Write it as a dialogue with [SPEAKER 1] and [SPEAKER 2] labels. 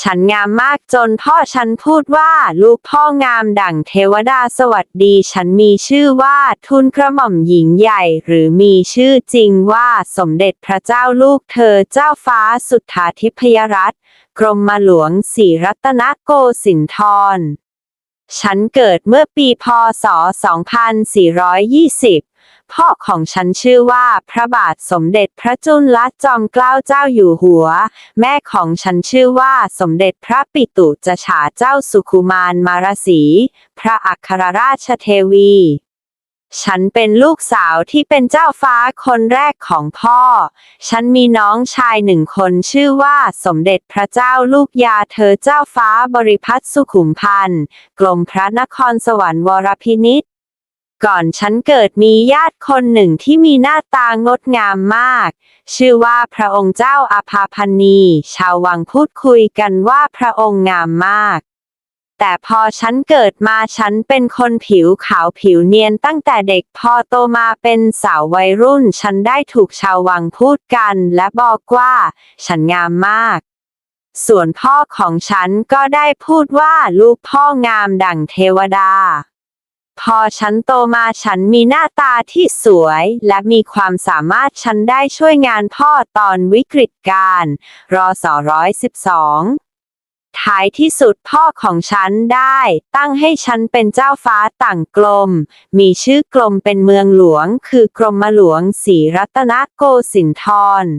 [SPEAKER 1] ฉันงามมากจนพ่อฉันพูดว่าลูกพ่องามดั่งเทวดาสวัสดี ฉันมีชื่อว่าทุนกระหม่อมหญิงใหญ่ หรือมีชื่อจริงว่าสมเด็จพระเจ้าลูกเธอเจ้าฟ้าสุทธาธิพยรัตน์กรมมาหลวงศรีรัตนโกสินทร ฉันเกิดเมื่อปีพศ 2420 พ่อของฉันชื่อว่าพระบาทสมเด็จพระจุลจอมเกล้าเจ้าอยู่หัว แม่ของฉันชื่อว่าสมเด็จพระปิตุจฉาเจ้าสุขุมารมารสี พระอัครราชเทวี ฉันเป็นลูกสาวที่เป็นเจ้าฟ้าคนแรกของพ่อ ฉันมีน้องชายหนึ่งคนชื่อว่าสมเด็จพระเจ้าลูกยาเธอเจ้าฟ้าบริพัตรสุขุมพันธ์กรมพระนครสวรรค์วรพินิษ ก่อนฉันเกิดมีญาติคนหนึ่งที่มีหน้าตางดงามมาก ชื่อว่าพระองค์เจ้าอาภาพันนีชาววังพูดคุยกันว่าพระองค์งามมาก แต่พอฉันเกิดมาฉันเป็นคนผิวขาวผิวเนียนตั้งแต่เด็กพอโตมาเป็นสาววัยรุ่น ฉันได้ถูกชาววังพูดกัน และบอกว่า ฉันงามมาก ส่วนพ่อของฉันก็ได้พูดว่าลูกพ่องามดั่งเทวดา อฉันโตมาฉันมีหน้าตาที่สวย และมีความสามารถฉันได้ช่วยงานพ่อตอนวิกฤตการ์รอสอร้อยสิบสองท้ายที่สุดพ่อของฉันได้ ตั้งให้ฉันเป็นเจ้าฟ้าต่างกลม มีชื่อกลมเป็นเมืองหลวง คือกรมหลวงศรีรัตนโกสินทร์